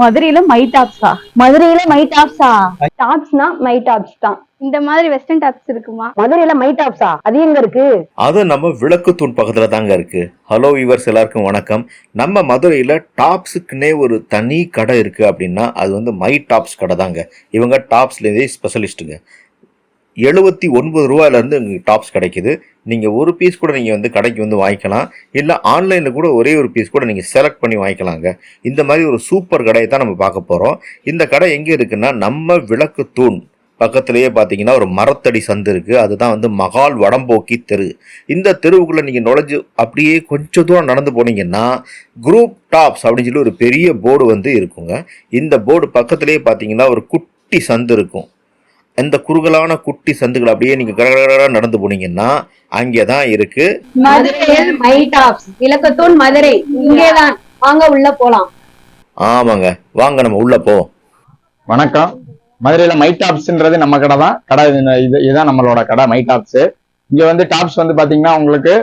மதுரையில மை டாப்ஸா மதுரையில மை டாப்ஸா டாப்ஸ்னா மை டாப்ஸ் தான். இந்த மாதிரி வெஸ்டர்ன் டாப்ஸ் இருக்குமா? மதுரையில மை டாப்ஸா அது எங்க இருக்கு? அது நம்ம விளக்குத்தூண் பக்கத்தில் தாங்க இருக்கு. ஹலோ வியூவர்ஸ் எல்லாருக்கும் வணக்கம். நம்ம மதுரையில் டாப்ஸுக்குன்னே ஒரு தனி கடை இருக்கு அப்படின்னா அது வந்து மை டாப்ஸ் கடை தாங்க. இவங்க டாப்ஸ்லேருந்தே ஸ்பெஷலிஸ்ட்டுங்க எழுபத்தி ஒன்பது ரூபாயிலேருந்து உங்களுக்கு டாப்ஸ் கிடைக்குது. நீங்கள் ஒரு பீஸ் கூட நீங்கள் வந்து கடைக்கு வந்து வாங்கிக்கலாம். இல்லை ஆன்லைனில் கூட ஒரே ஒரு பீஸ் கூட நீங்கள் செலக்ட் பண்ணி வாங்கிக்கலாங்க. இந்த மாதிரி ஒரு சூப்பர் கடையை தான் நம்ம பார்க்க போகிறோம் இந்த கடை எங்கே இருக்குன்னா நம்ம விளக்கு தூண். பக்கத்திலேயே பார்த்தீங்கன்னா ஒரு மரத்தடி சந்து இருக்குது அதுதான் வந்து மகால் வடம்போக்கி தெரு. இந்த தெருவுக்குள்ளே நீங்கள் நுழைஞ்சு அப்படியே கொஞ்சம் தூரம் நடந்து போனீங்கன்னா குரூப் டாப்ஸ் அப்படின்னு சொல்லி ஒரு பெரிய போர்டு வந்து இருக்குங்க. இந்த போர்டு பக்கத்திலேயே பார்த்தீங்கன்னா ஒரு குட்டி சந்து இருக்கும். இந்த குறுகலான குட்டி சந்துகள் அப்படியே நீங்கள் கடகடகடா நடந்து போனீங்கன்னா அங்கே தான் இருக்குது மதுரையில் மை டாப்ஸ் இலக்கத்தூன் மதுரை இங்கேதான். வாங்க உள்ள போலாம். ஆமாங்க. வாங்க நம்ம உள்ளே போ. வணக்கம். மதுரையில மை டாப்ஸ்ன்றது நம்ம கடை தான். கடை இது- இது இதுதான் நம்மளோட கடை மை டாப்ஸ் இங்க வந்து டாப்ஸ் வந்து பாத்தீங்கன்னா உங்களுக்கு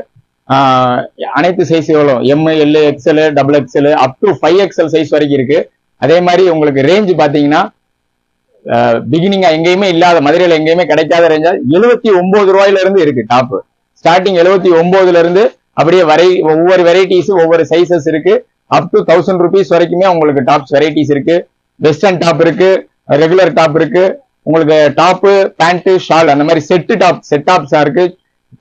ஆஹ், அனைத்து சைஸ்களும். M L XL double XL up to five XL size வரைக்கும் இருக்கு. அதே மாதிரி உங்களுக்கு ரேஞ்ச் பாத்தீங்கன்னா பிகினிங்கா எங்கேயுமே இல்லாத மதுரையில எங்கேயுமே கிடைக்காத ரேஞ்சா எழுபத்தி ஒன்பது ரூபாயில இருந்து இருக்கு டாப் ஸ்டார்டிங் எழுபத்தி ஒன்பதுல இருந்து அப்படியே வரை ஒவ்வொரு வெரைட்டிஸ் ஒவ்வொரு சைசஸ் இருக்கு. அப் டு தௌசண்ட் ருபீஸ் வரைக்குமே உங்களுக்கு டாப்ஸ் வெரைட்டிஸ் இருக்கு. வெஸ்டர்ன் டாப் இருக்கு ரெகுலர் டாப் இருக்கு. உங்களுக்கு டாப்பு பேண்ட் ஷால் அந்த மாதிரி செட்டு டாப் செட் டாப்ஸா இருக்கு.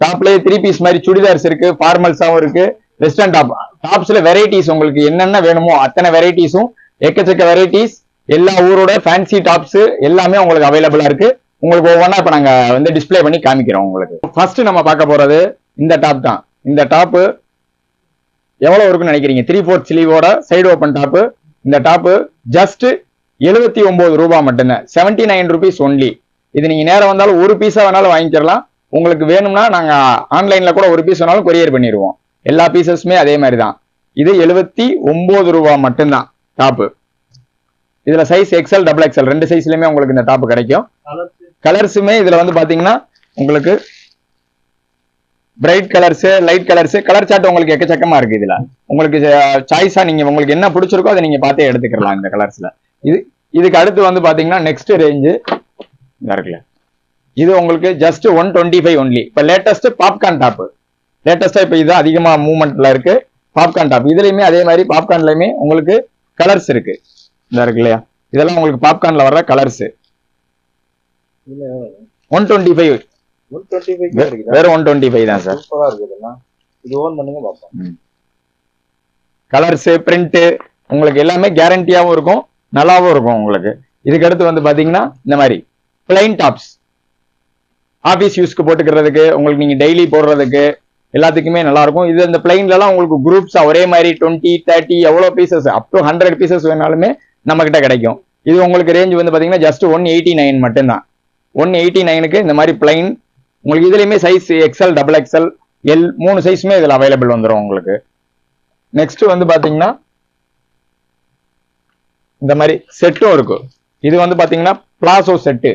டாப்லயே த்ரீ பீஸ் மாதிரி சுடிதார்ஸ் இருக்கு ஃபார்மல்ஸாவும் இருக்கு. வெஸ்டர்ன் டாப் டாப்ஸ்ல வெரைட்டிஸ் உங்களுக்கு என்னென்ன வேணுமோ அத்தனை வெரைட்டிஸும் எக்கச்சக்க வெரைட்டிஸ் எல்லா ஊரோட ஃபேன்சி டாப்ஸ் எல்லாமே உங்களுக்கு அவைலபிளா இருக்கு. உங்களுக்கு ஒவ்வொன்றா இப்ப நாங்க வந்து டிஸ்பிளே பண்ணி காமிக்கிறோம் உங்களுக்கு. ஃபர்ஸ்ட் நம்ம பார்க்க போறது இந்த டாப் தான். இந்த டாப்பு எவ்வளவு இருக்குன்னு நினைக்கிறீங்க? த்ரீ ஃபோர்த் ஸ்லீவோட சைடு ஓப்பன் டாப்பு இந்த டாப்பு ஜஸ்ட் எழுபத்தி ஒன்பது ரூபாய் மட்டும்தான். செவன்டி நைன் ருபீஸ் ஒன்லி இது நீங்க நேரம் வந்தாலும் ஒரு பீஸா வேணாலும் வாங்கிக்கிறலாம் உங்களுக்கு வேணும்னா நாங்க ஆன்லைன்ல கூட ஒரு பீஸ் வேணாலும் கொரியர் பண்ணிடுவோம். எல்லா பீசஸுமே அதே மாதிரி தான் இது எழுபத்தி ஒன்பது ரூபாய் மட்டும்தான் டாப்பு இதுல சைஸ் எக்ஸ்எல் டபுள் எக்ஸ்எல் ரெண்டு சைஸ்லயுமே உங்களுக்கு இந்த டாப் கிடைக்கும். கலர்ஸுமே இதுல வந்து பாத்தீங்கன்னா உங்களுக்கு bright colours light colours colour chart உங்களுக்கு எக்கச்சக்கமா இருக்கு இதுல. உங்களுக்கு சாய்ஸா நீங்க உங்களுக்கு என்ன பிடிச்சிருக்கோ அதை நீங்க பார்த்தே எடுத்துக்கலாம் இந்த கலர்ஸ்ல இது இதுக்கு அடுத்து வந்து பாத்தீங்கன்னா நெக்ஸ்ட் ரேஞ்சு இருக்குல்ல. இது உங்களுக்கு just one twenty five only இப்போ லேட்டஸ்ட் பாப்கார்ன் டாப் லேட்டஸ்டா இப்போ இது அதிகமா மூவ்மெண்ட்ல இருக்கு. பாப்கார்ன் டாப் இதுலயுமே அதே மாதிரி பாப்கார்ன்லயுமே உங்களுக்கு கலர்ஸ் இருக்கு. இந்த இருக்கு இல்லையா? இதெல்லாம் உங்களுக்கு பாப்கார்ன்ல வர்ற கலர்ஸ் ஒன் டுவெண்ட்டி ஃபைவ் வெறும் ஒன் டுவெண்ட்டி ஃபைவ் தான் சார் இது ஓன் பண்ணுங்க பார்ப்போம் கலர்ஸ் பிரிண்ட் உங்களுக்கு எல்லாமே கேரண்டியாவும் இருக்கும் நல்லாவும் இருக்கும் உங்களுக்கு. இதுக்கு அடுத்து வந்து பாத்தீங்கன்னா இந்த மாதிரி பிளைன் டாப்ஸ் ஆபீஸ் யூஸ்க்கு போட்டுக்கிறதுக்கு உங்களுக்கு நீங்க டெய்லி போடுறதுக்கு எல்லாத்துக்குமே நல்லா இருக்கும் இது இந்த பிளைன்ல எல்லாம் உங்களுக்கு குரூப்ஸா ஒரே மாதிரி டுவெண்ட்டி தேர்ட்டி எவ்வளவு pieces up to hundred pieces வேணாலுமே நம்மக்கிட்ட கிடைக்கும். இது உங்களுக்கு ரேஞ்ச் வந்து பார்த்தீங்கன்னா ஜஸ்ட் ஒன் எயிட்டி நைன் மட்டும்தான். ஒன் எயிட்டி நைனுக்கு இந்த மாதிரி பிளைன் உங்களுக்கு இதுலேயுமே size XL double XL L மூணு சைஸுமே இதில் அவைலபிள் வந்துடும் உங்களுக்கு. நெக்ஸ்ட் வந்து பார்த்தீங்கன்னா இந்த மாதிரி செட்டும் இருக்கும் இது வந்து பார்த்தீங்கன்னா பிளாசோ செட்டு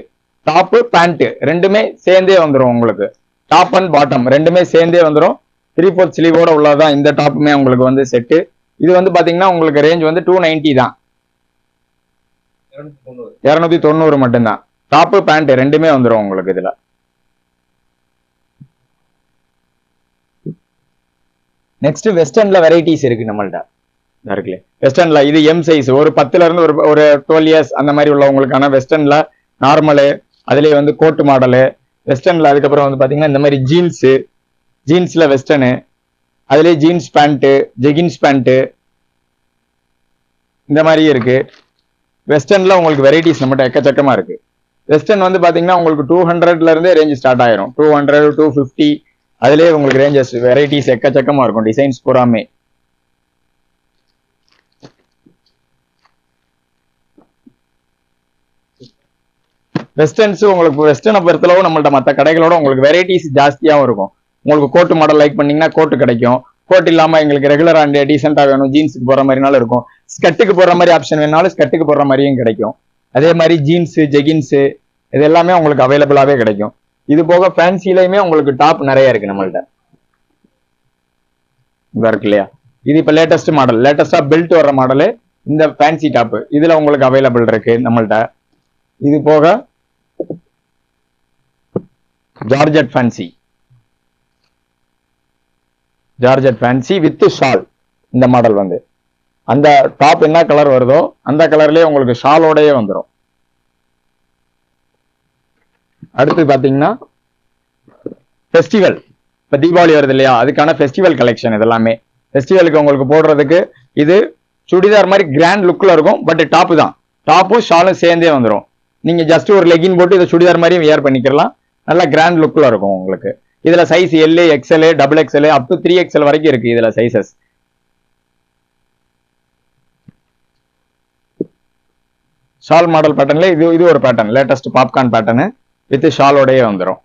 டாப்பு பேண்ட்டு ரெண்டுமே சேர்ந்தே வந்துடும் உங்களுக்கு. டாப் அண்ட் பாட்டம் ரெண்டுமே சேர்ந்தே வந்துடும் த்ரீ ஃபோர்த் ஸ்லீவோட உள்ளதான் இந்த டாப்புமே உங்களுக்கு வந்து செட்டு இது வந்து பார்த்தீங்கன்னா உங்களுக்கு ரேஞ்ச் வந்து டூ நைன்ட்டி தான். இருநூத்தி தொண்ணூறு இரநூத்தி தொண்ணூறு மட்டும்தான். டாப்பு பேண்ட் ரெண்டுமே வந்துடும் உங்களுக்கு இதுல. நெக்ஸ்ட் வெஸ்டர்ன்ல வெரைட்டிஸ் இருக்கு நம்மள்ட்ட. இருக்குல்ல வெஸ்டர்ன்ல இது எம் சைஸ் ஒரு பத்துல இருந்து ஒரு ஒரு டுவெல் இயர்ஸ் அந்த மாதிரி உள்ளவங்களுக்கான வெஸ்டர்ன்ல நார்மலு அதுலயே வந்து கோட்டு மாடலு வெஸ்டர்ன்ல அதுக்கப்புறம் வந்து பாத்தீங்கன்னா இந்த மாதிரி ஜீன்ஸ் ஜீன்ஸ்ல வெஸ்டர்னு அதுலயே ஜீன்ஸ் பேண்ட்டு ஜெகின்ஸ் பேண்ட்டு இந்த மாதிரி இருக்கு. வெஸ்டர்ன்ல உங்களுக்கு வெரைட்டிஸ் நம்மகிட்ட எக்கச்சக்கமா இருக்கு. வெஸ்டர்ன் வந்து பாத்தீங்கன்னா உங்களுக்கு டூ ஹண்ட்ரட்ல இருந்தே ரேஞ்ச் ஸ்டார்ட் ஆயிரும். டூ ஹண்ட்ரட் டூ ஃபிஃப்டி அதுலேயே உங்களுக்கு ரேஞ்சஸ் வெரைட்டிஸ் எக்கச்சக்கமா இருக்கும். டிசைன்ஸ் பூராமே. வெஸ்டர்ன்ஸ் உங்களுக்கு வெஸ்டர்னை பொறுத்தளவு நம்மள்ட்ட மற்ற கடைகளோட உங்களுக்கு வெரைட்டிஸ் ஜாஸ்தியாகவும் இருக்கும். உங்களுக்கு கோட்டு மாடல் லைக் பண்ணீங்கன்னா கோட்டு கிடைக்கும். கோட் இல்லாமல் எங்களுக்கு ரெகுலர் அண்ட் வேணும். ஜீன்ஸுக்கு போகிற மாதிரினாலும் இருக்கும். ஸ்கட்டுக்கு போடுற மாதிரி ஆப்ஷன் வேணாலும் ஸ்கட்டுக்கு போடுற மாதிரியும் கிடைக்கும். அதே மாதிரி ஜீன்ஸு ஜெகின்ஸு இது எல்லாமே உங்களுக்கு அவைலபிளாவே கிடைக்கும். இது போக ஃபேன்சிலையுமே உங்களுக்கு டாப் நிறைய இருக்கு நம்மள்ட்ட. இதாக இருக்கு இல்லையா? இது இப்போ லேட்டஸ்ட் மாடல் லேட்டஸ்டாக பெல்ட் வர்ற மாடலு இந்த ஃபேன்சி டாப்பு இதுல உங்களுக்கு அவைலபிள் இருக்கு நம்மள்ட்ட. இது போக georgette fancy georgette fancy with shawl இந்த மாடல் வந்து. அந்த டாப் என்ன கலர் வருதோ அந்த கலர்லயே உங்களுக்கு ஷாலோடயே வந்துடும் அடுத்து பார்த்தீங்கன்னா ஃபெஸ்டிவல் இப்போ தீபாவளி வருது இல்லையா? அதுக்கான ஃபெஸ்டிவல் கலெக்ஷன் இதெல்லாமே. ஃபெஸ்டிவலுக்கு உங்களுக்கு போடுறதுக்கு இது சுடிதார் மாதிரி கிராண்ட் லுக்கில் இருக்கும் பட் டாப்பு தான். டாப்பும் ஷாலும் சேர்ந்தே வந்துடும் நீங்கள் ஜஸ்ட் ஒரு லெகின் போட்டு இதை சுடிதார் மாதிரியும் வியர் பண்ணிக்கலாம் நல்லா கிராண்ட் லுக்கில் இருக்கும் உங்களுக்கு. இதில் size L XL double XL up to three XL வரைக்கும் இருக்குது இதில் சைஸஸ் ஷால் மாடல் பேட்டர்ன்ல இது இது ஒரு pattern latest popcorn pattern with ஷாலோடயே வந்துடும்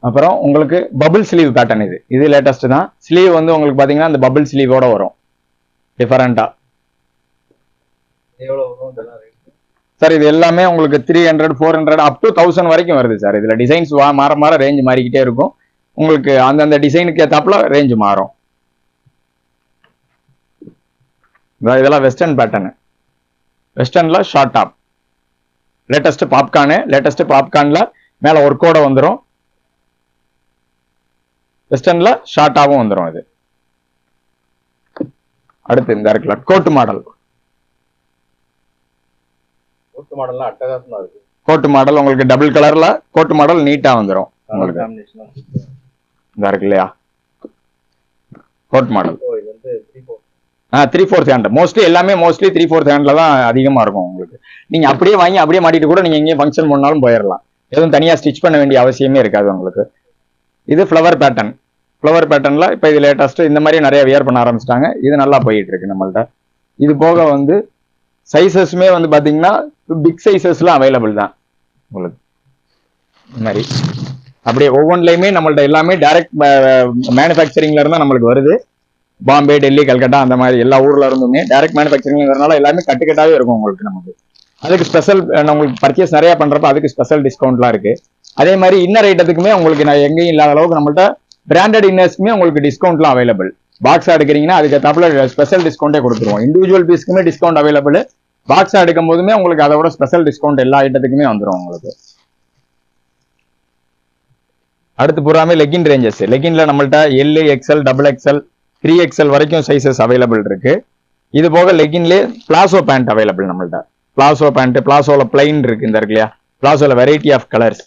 அப்புறம் உங்களுக்கு பபிள் ஸ்லீவ் பேட்டர்ன் இது. இது லேட்டஸ்ட் தான். ஸ்லீவ் வந்து உங்களுக்கு பாத்தீங்கன்னா அந்த பபிள் ஸ்லீவோட வரும். டிஃபரெண்டா? சார் இது எல்லாமே உங்களுக்கு three hundred four hundred up to thousand வரைக்கும் வருது சார் இதுல டிசைன்ஸ் மாற மாற ரேஞ்ச் மாறிக்கிட்டே இருக்கும். உங்களுக்கு அந்தந்த டிசைனுக்கு ஏத்தாப்புல ரேஞ்ச் மாறும் இதா- இதெல்லாம் western pattern வெஸ்டர்ன்ல short top latest popcorn latest பாப்கார்ன்ல மேல ஒர்க்கோட வந்துடும் வெஸ்டர்ன்ல ஷார்ட்டாகவும் வந்துடும் இது. அடுத்து இந்த இருக்குல்ல கோட்டு மாடல் ஓட்டு மாடல்லாம் அட்டகாசமா இருக்கு. கோட்டு மாடல் உங்களுக்கு டபுள் கலர்ல கோட்டு மாடல் நீட்டா வந்துடும் உங்களுக்கு. இந்த இருக்கு இல்லையா? கோட் மாடல் ஓ இது வந்து த்ரீ ஆ த்ரீ ஃபோர்த் ஹேண்ட் மோஸ்ட்லி எல்லாமே மோஸ்ட்லி த்ரீ ஃபோர்த் ஹேண்டில் தான் அதிகமாக இருக்கும் உங்களுக்கு. நீங்கள் அப்படியே வாங்கி அப்படியே மாட்டிட்டு கூட நீங்கள் எங்கேயும் ஃபங்க்ஷன் பண்ணாலும் போயிடலாம் எதுவும் தனியாக ஸ்டிச் பண்ண வேண்டிய அவசியமே இருக்காது உங்களுக்கு. இது ஃப்ளவர் பேட்டர்ன் ஃப்ளவர் பேட்டர்னில் இப்போ இது லேட்டஸ்ட்டு இந்த மாதிரி நிறைய வியர் பண்ண ஆரம்பிச்சிட்டாங்க. இது நல்லா போயிட்டு இருக்கு நம்மள்ட்ட. இது போக வந்து சைசஸுமே வந்து பார்த்தீங்கன்னா பிக் சைசஸ்லாம் அவைலபிள் தான் உங்களுக்கு. இந்த மாதிரி. அப்படியே ஒவ்வொன்றுலையுமே நம்மள்ட்ட எல்லாமே டைரக்ட் மேனுஃபேக்சரிங்ல இருந்தால் நம்மளுக்கு வருது. பாம்பே டெல்லி கல்கட்டா அந்த மாதிரி எல்லா ஊர்ல இருந்துமே டைரக்ட் மேனுஃபேக்சரிங்கிறதுனால எல்லாமே கட்டுக்கட்டாவே இருக்கும் உங்களுக்கு நமக்கு. அதுக்கு ஸ்பெஷல் உங்களுக்கு பர்ச்சேஸ் நிறைய பண்றப்ப அதுக்கு ஸ்பெஷல் டிஸ்கவுண்ட்லாம் இருக்கு. அதே மாதிரி இன்னர் ஐட்டத்துக்குமே உங்களுக்கு நான் எங்கேயும் இல்லாத அளவுக்கு நம்மள்ட்ட பிராண்டட் இன்னர்ஸ்க்குமே உங்களுக்கு டிஸ்கவுண்ட்லாம் அவைலபிள் பாக்ஸா எடுக்கிறீங்கன்னா அதுக்கு தப்புல ஸ்பெஷல் டிஸ்கவுண்டே கொடுத்துருவோம். இண்டிவிஜுவல் பீஸ்க்குமே டிஸ்கவுண்ட் அவைலபிள் பாக்ஸா எடுக்கும் போதுமே உங்களுக்கு அதோட ஸ்பெஷல் டிஸ்கவுண்ட் எல்லா ஐட்டத்துக்குமே வந்துடும் உங்களுக்கு. அடுத்து பூராமே லெகின் ரேஞ்சஸ் லெகின்ல நம்மள்ட்ட L XL double XL three XL வரைக்கும் சைசஸ் அவைலபிள் இருக்கு. இது போக லெகின்லேயே பிளாசோ பேண்ட் அவைலபிள் நம்மள்ட்ட. பிளாசோ பேண்ட் பிளாசோல பிளைன் இருக்கு இந்த இருக்கு இல்லையா பிளாசோல வெரைட்டி ஆஃப் கலர்ஸ்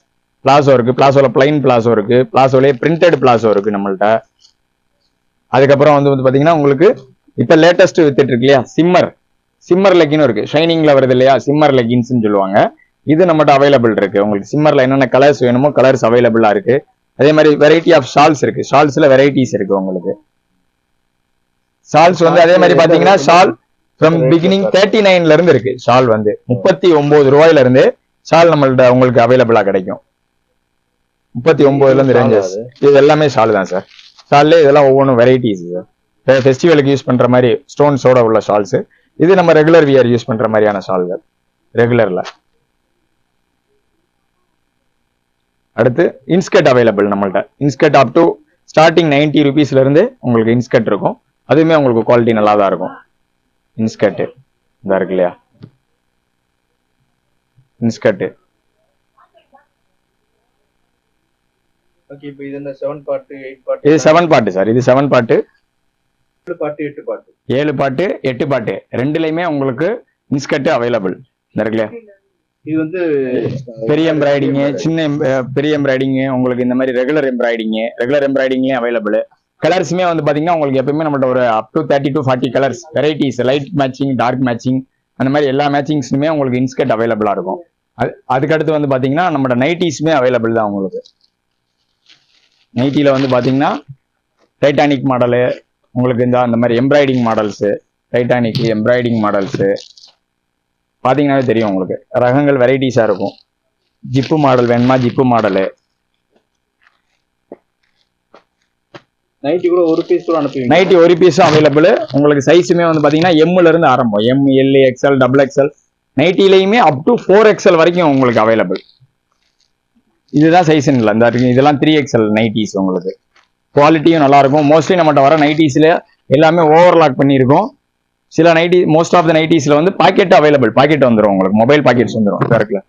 பிளாசோ இருக்கு பிளாசோல பிளைன் பிளாசோ இருக்கு. பிளாசோலயே பிரிண்டட் பிளாசோ இருக்கு நம்மள்ட்ட. அதுக்கப்புறம் வந்து வந்து பாத்தீங்கன்னா உங்களுக்கு இப்ப லேட்டஸ்ட் வித்துட்டு இருக்கு இல்லையா? சிம்மர் சிம்மர் லெகினும் இருக்கு. ஷைனிங்ல வருது இல்லையா? சிம்மர் லெகின்ஸ் சொல்லுவாங்க. இது நம்மகிட்ட அவைலபிள் இருக்கு. உங்களுக்கு சிம்மர்ல என்னென்ன கலர்ஸ் வேணுமோ கலர்ஸ் அவைலபிளா இருக்கு. அதே மாதிரி வெரைட்டி ஆஃப் ஷால்ஸ் இருக்கு. ஷால்ஸ்ல வெரைட்டிஸ் இருக்கு உங்களுக்கு. ஷால்ஸ் வந்து அதே மாதிரி பாத்தீங்கன்னா ஷால் ஃப்ரம் பிகினிங் தேர்ட்டி நைன்ல இருந்து இருக்கு. ஷால் வந்து முப்பத்தி ஒன்பது ரூபாயில இருந்து ஷால் நம்மள்ட்ட உங்களுக்கு அவைலபிளா கிடைக்கும். முப்பத்தி ஒன்பதுல இருந்து ரேஞ்சஸ் இது எல்லாமே ஷால் தான் சார். ஷால்ல இதெல்லாம் ஒவ்வொன்றும் வெரைட்டிஸ் சார் ஃபெஸ்டிவலுக்கு யூஸ் பண்ற மாதிரி ஸ்டோன்ஸோட உள்ள ஷால்ஸ். இது நம்ம ரெகுலர் வியர் யூஸ் பண்ற மாதிரியான ஷால்கள். ரெகுலர்ல அடுத்து இன்ஸ்கர்ட் அவைலபிள் நம்மள்ட்ட. Inskirt up to starting ninety ருபீஸ்ல இருந்து உங்களுக்கு இன்ஸ்கர்ட் இருக்கும். அதுவுமே உங்களுக்கு குவாலிட்டி நல்லா தான் இருக்கும். இன்ஸ்கர்ட் இந்த இருக்கு இல்லையா? இன்ஸ்கர்ட் ஓகே இப்போ இது செவன் பாட்டு சார் இது செவன் பாட்டு ஏழு பாட்டு எட்டு பாட்டு ரெண்டுலையுமே உங்களுக்கு இன்ஸ்கர்ட் அவைலபிள் இந்த இருக்கு இல்லையா? இது வந்து பெரிய எம்ப்ராய்டிங்கு சின்ன பெரிய எம்ப்ராய்டிங்கு உங்களுக்கு இந்த மாதிரி ரெகுலர் எம்ப்ராய்டிங்கு ரெகுலர் எம்ப்ராய்டிங்லேயும் அவைலபிள் கலர்ஸுமே வந்து பார்த்தீங்கன்னா உங்களுக்கு எப்பவுமே நம்மள்ட்ட ஒரு up to thirty to forty colours varieties light matching dark matching அந்த மாதிரி எல்லா மேட்சிங்ஸுமே உங்களுக்கு இன்ஸ்கர்ட் அவைலபிளாக இருக்கும். அது அதுக்கடுத்து வந்து பார்த்தீங்கன்னா நம்மளோட நைட்டிஸுமே அவைலபிள் தான் உங்களுக்கு. நைட்டியில் வந்து பார்த்தீங்கன்னா டைட்டானிக் மாடலு உங்களுக்கு இந்த அந்த மாதிரி embroidering models Titanic embroidering models பாத்தீங்கன்னாவே தெரியும் உங்களுக்கு. ரகங்கள் வெரைட்டிஸாக இருக்கும். ஜிப்பு மாடல் வேணுமா ஜிப்பு மாடலு நைட்டி கூட ஒரு பீஸ் கூட அனுப்புவீங்க நைட்டி ஒரு பீஸும் அவைலபிள் உங்களுக்கு சைஸுமே வந்து பாத்தீங்கன்னா எம்ல இருந்து ஆரம்பம். M L XL double XL நைட்டிலையுமே up to four XL வரைக்கும் உங்களுக்கு அவைலபிள் இதுதான் சைஸ் இல்லை. இந்த இதெல்லாம் த்ரீ எக்ஸ்எல் நைட்டிஸ் உங்களுக்கு. குவாலிட்டியும் நல்லா இருக்கும் மோஸ்ட்லி நம்மகிட்ட வர நைட்டிஸ்ல எல்லாமே ஓவர்லாக் பண்ணியிருக்கோம். சில நைட்டி மோஸ்ட் ஆஃப் த நைட்டிஸ்ல வந்து பாக்கெட் அவைலபிள் பாக்கெட் வந்துடும் உங்களுக்கு. மொபைல் பாக்கெட்ஸ் வந்துடும் இருக்குல்ல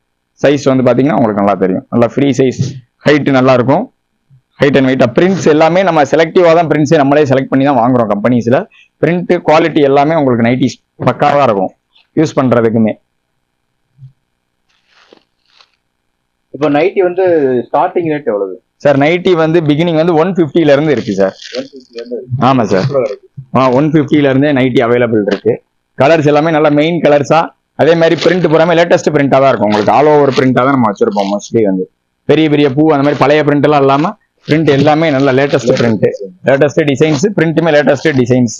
சைஸ் வந்து பாத்தீங்கன்னா உங்களுக்கு நல்லா தெரியும். நல்லா ஃப்ரீ சைஸ் ஹைட் நல்லா இருக்கும். ஹைட் அண்ட் வெயிட் பிரிண்ட்ஸ் எல்லாமே நம்ம செலக்டிவாக தான் பிரிண்ட்ஸே நம்மளே செலக்ட் பண்ணி தான் வாங்குறோம் கம்பெனிஸ்ல பிரிண்ட் குவாலிட்டி எல்லாமே உங்களுக்கு நைட்டிஸ் பக்காவா இருக்கும். யூஸ் பண்றதுக்குமே. இப்போ நைட்டி வந்து ஸ்டார்டிங் ரேட் எவ்வளவு? சார் நைட்டி வந்து பிகினிங் வந்து ஒன் ல இருந்து இருக்கு சார் ஃபிஃப்டில ஆமா சார்? ஆ ஒன் ல இருந்தே நைட்டி அவைலபிள் இருக்கு. கலர்ஸ் எல்லாமே நல்ல மெயின் கலர்ஸா அதே மாதிரி பிரிண்ட் பூராமே லேட்டஸ்ட் பிரிண்டா தான் இருக்கும். உங்களுக்கு ஆல் ஓவர் பிரிண்டா தான் நம்ம வச்சிருப்போம் மோஸ்ட்லி வந்து. பெரிய பெரிய பூ அந்த மாதிரி பழைய பிரிண்ட் எல்லாம் இல்லாம பிரிண்ட் எல்லாமே நல்லா லேட்டஸ்ட் பிரிண்ட் லேட்டஸ்ட் டிசைன்ஸ் பிரிண்ட்டுமே லேட்டஸ்ட் டிசைன்ஸ்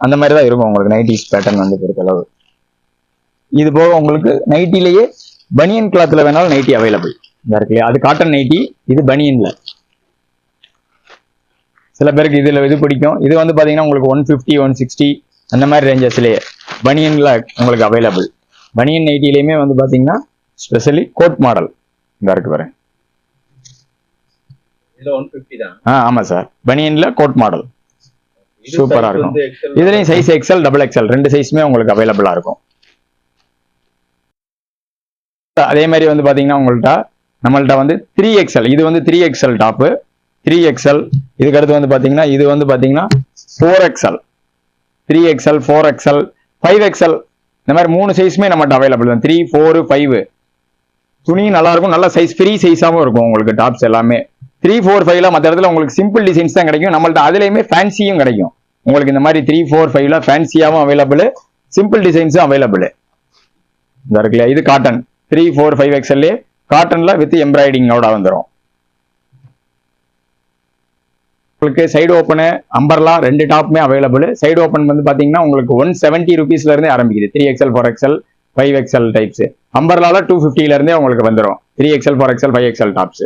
அந்த மாதிரி தான் இருக்கும் உங்களுக்கு நைட்டிஸ் பேட்டர்ன் வந்து பொறுத்தளவு. இது போக உங்களுக்கு நைட்டிலேயே பனியன் கிளாத்ல வேணாலும் நைட்டி அவைலபிள் இருக்கு அது காட்டன் நைட்டி இது பனியன்ல சில பேருக்கு இதுல இது பிடிக்கும். இது வந்து பாத்தீங்கன்னா உங்களுக்கு ஒன் ஃபிஃப்டி ஒன் சிக்ஸ்டி அந்த மாதிரி ரேஞ்சஸ்லயே பனியன்ல உங்களுக்கு அவைலபிள் பனியன் நைட்டிலையுமே வந்து பாத்தீங்கன்னா ஸ்பெஷலி கோட் மாடல் இந்த இருக்கு பாருங்க இதுல ஒன் ஃபிஃப்டி தான் ஆ ஆமா சார். பனியன்ல கோட் மாடல். size இருக்கும். இதுலயும் சைஸ் எக்ஸ்எல் டபுள் எக்ஸ்எல் ரெண்டு சைஸுமே உங்களுக்கு அவைலபிளா இருக்கும். அதே மாதிரி வந்து பாத்தீங்கன்னா உங்கள்ட்ட நம்மள்ட்ட வந்து த்ரீ எக்ஸ்எல் இது வந்து three XL top three XL இதுக்கு அடுத்து வந்து பாத்தீங்கன்னா இது வந்து பாத்தீங்கன்னா four XL three XL four XL five XL இந்த மாதிரி மூணு சைஸுமே நம்மகிட்ட அவைலபிள் தான் த்ரீ ஃபோர் ஃபைவ் துணி நல்லா இருக்கும். நல்ல சைஸ் ஃப்ரீ சைஸாகவும் இருக்கும் உங்களுக்கு டாப்ஸ் எல்லாமே. த்ரீ ஃபோர் ஃபைவ்ல மற்ற இடத்துல உங்களுக்கு சிம்பிள் டிசைன்ஸ் தான் கிடைக்கும். நம்மள்ட்ட அதுலேயுமே ஃபேன்சியும் கிடைக்கும். உங்களுக்கு இந்த மாதிரி த்ரீ ஃபோர் ஃபைவ்ல ஃபேன்சியாகவும் அவைலபிள் சிம்பிள் டிசைன்ஸும் அவைலபிள் இந்த இருக்குல்ல இது காட்டன் த்ரீ ஃபோர் ஃபைவ் எக்ஸ்எல்லே காட்டன்ல வித் எம்ப்ராய்டிங்கோட வந்துடும் உங்களுக்கு சைடு ஓப்பனு அம்பர்லா ரெண்டு டாப்புமே அவைலபிள் சைடு ஓப்பன் வந்து பார்த்தீங்கன்னா உங்களுக்கு ஒன் செவன்ட்டி ருபீஸ்ல இருந்தே ஆரம்பிக்குது. Three XL four XL five XL types அம்பர்லால டூ ல இருந்தே உங்களுக்கு வந்துடும் three XL four XL five XL tops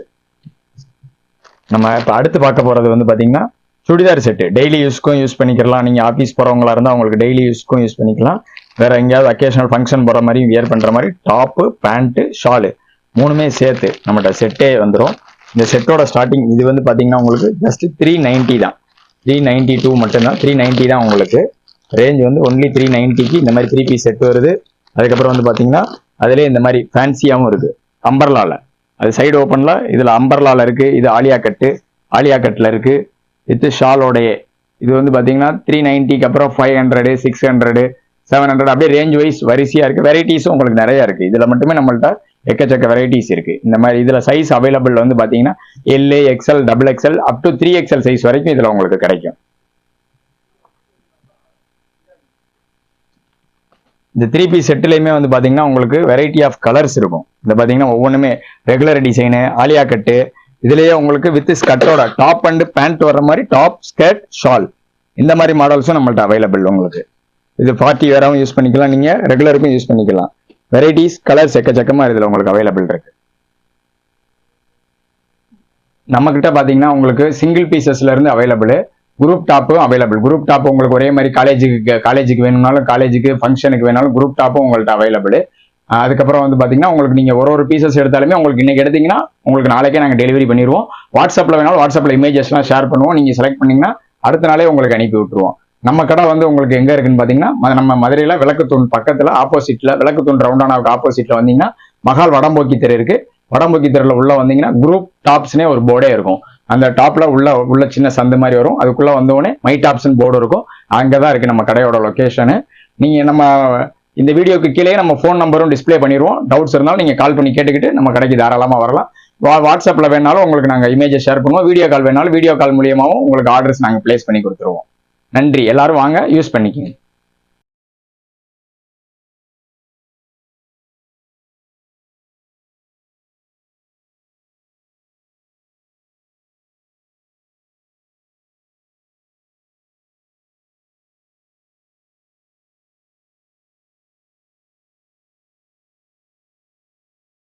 நம்ம இப்போ அடுத்து பார்க்க போகிறது வந்து பார்த்தீங்கன்னா சுடிதார் செட்டு டெய்லி யூஸ்க்கும் யூஸ் பண்ணிக்கலாம். நீங்கள் ஆஃபீஸ் போகிறவங்களா இருந்தால் உங்களுக்கு டெய்லி யூஸ்க்கும் யூஸ் பண்ணிக்கலாம். வேறு எங்கேயாவது அக்கேஷனல் ஃபங்க்ஷன் போகிற மாதிரி வியர் பண்ணுற மாதிரி டாப்பு பேண்ட்டு ஷாலு மூணுமே சேர்த்து நம்மகிட்ட செட்டே வந்துடும் இந்த செட்டோட ஸ்டார்டிங் இது வந்து பார்த்தீங்கன்னா உங்களுக்கு ஜஸ்ட் த்ரீ நைன்ட்டி தான். த்ரீ நைன்ட்டி டூ மட்டும்தான். த்ரீ நைன்ட்டி தான் உங்களுக்கு. ரேஞ்ச் வந்து ஒன்லி த்ரீ நைன்ட்டிக்கு இந்த மாதிரி த்ரீ பீஸ் செட் வருது. அதுக்கப்புறம் வந்து பார்த்தீங்கன்னா அதுலேயே இந்த மாதிரி ஃபேன்சியாகவும் இருக்குது அம்பர்லாவில் அது சைடு ஓப்பனில் இதில் அம்பர்லால இருக்குது இது ஆலியா கட்டு ஆலியா கட்டில் இருக்குது வித் ஷாலோடைய இது வந்து பார்த்தீங்கன்னா த்ரீ நைன்ட்டிக்கு அப்புறம் five hundred six hundred seven hundred அப்படியே ரேஞ்ச் வைஸ் வரிசையாக இருக்குது வெரைட்டிஸும் உங்களுக்கு நிறையா இருக்குது இதில் மட்டுமே நம்மள்ட்ட எக்கச்சக்க வெரைட்டிஸ் இருக்குது இந்த மாதிரி இதில் சைஸ் அவைலபிள் வந்து பார்த்தீங்கன்னா L XL double XL up to three XL size வரைக்கும் இதில் உங்களுக்கு கிடைக்கும். இந்த த்ரீ பீஸ் செட்டுலையுமே வந்து பார்த்தீங்கன்னா உங்களுக்கு வெரைட்டி ஆஃப் கலர்ஸ் இருக்கும். இந்த பாத்தீங்கன்னா ஒவ்வொன்றுமே ரெகுலர் டிசைனு ஆலியா கட்டு இதுலேயே உங்களுக்கு வித் ஸ்கர்ட்டோட டாப் அண்ட் பேண்ட் வர்ற மாதிரி டாப் ஸ்கர்ட் ஷால் இந்த மாதிரி மாடல்ஸும் நம்மள்ட்ட அவைலபிள் உங்களுக்கு. இது பார்ட்டி வேறாவும் யூஸ் பண்ணிக்கலாம். நீங்க ரெகுலருக்கும் யூஸ் பண்ணிக்கலாம். வெரைட்டிஸ் கலர்ஸ் எக்கச்சக்கமாக இதில் உங்களுக்கு அவைலபிள் இருக்கு. நம்ம கிட்ட உங்களுக்கு சிங்கிள் பீசஸ்ல இருந்து அவைலபிள் குரூப் டாப்பும் அவைலபிள் குரூப் டாப் உங்களுக்கு ஒரே மாதிரி காலேஜுக்கு காலேஜுக்கு வேணும்னாலும் காலேஜுக்கு ஃபங்க்ஷனுக்கு வேணாலும் குரூப் டாப்பும் உங்கள்கிட்ட அவைலபிள் அதுக்கப்புறம் வந்து பார்த்தீங்கன்னா உங்களுக்கு நீங்கள் ஒரு ஒரு பீசஸ் எடுத்தாலுமே உங்களுக்கு இன்றைக்கி எடுத்தீங்கன்னா உங்களுக்கு நாளைக்கே நாங்கள் டெலிவரி பண்ணிடுவோம் வாட்ஸ்அப்பில் வேணாலும் வாட்ஸ்அப்பில் இமேஜஸ்லாம் ஷேர் பண்ணுவோம். நீங்கள் செலக்ட் பண்ணிங்கன்னா அடுத்த நாளே உங்களுக்கு அனுப்பி விட்டுருவோம். நம்ம கடை வந்து உங்களுக்கு எங்கே இருக்குன்னு பார்த்தீங்கன்னா நம்ம மதுரையில் விளக்குத்தூண் பக்கத்தில் ஆப்போசிட்டில் விளக்குத்தூண் ரவுண்டானாவுக்கு ஆப்போசிட்டில் வந்தீங்கன்னா மகால் வடம்போக்கி தெரு இருக்குது வடம்போக்கி தெருவில் உள்ளே வந்தீங்கன்னா குரூப் டாப்ஸ்னே ஒரு போர்டே இருக்கும். அந்த டாப்ல உள்ள உள்ள சின்ன சந்து மாதிரி வரும். அதுக்குள்ள வந்தோடனே மை டாப்ஸ்னு போர்டு இருக்கும். அங்கதான் இருக்கு நம்ம கடையோட லொகேஷனு நீங்க நம்ம இந்த வீடியோக்கு கீழே நம்ம ஃபோன் நம்பரும் டிஸ்ப்ளே பண்ணிடுவோம் டவுட்ஸ் இருந்தாலும் நீங்க கால் பண்ணி கேட்டுக்கிட்டு நம்ம கடைக்கு தாராளமா வரலாம். வா வாட்ஸ்அப்ல வேணாலும் உங்களுக்கு நாங்க இமேஜை ஷேர் பண்ணுவோம். வீடியோ கால் வேணாலும் வீடியோ கால் மூலியமாகவும் உங்களுக்கு ஆர்டர்ஸ் நாங்க பிளேஸ் பண்ணி கொடுத்துருவோம். நன்றி. எல்லாரும் வாங்க யூஸ் பண்ணிக்கோங்க.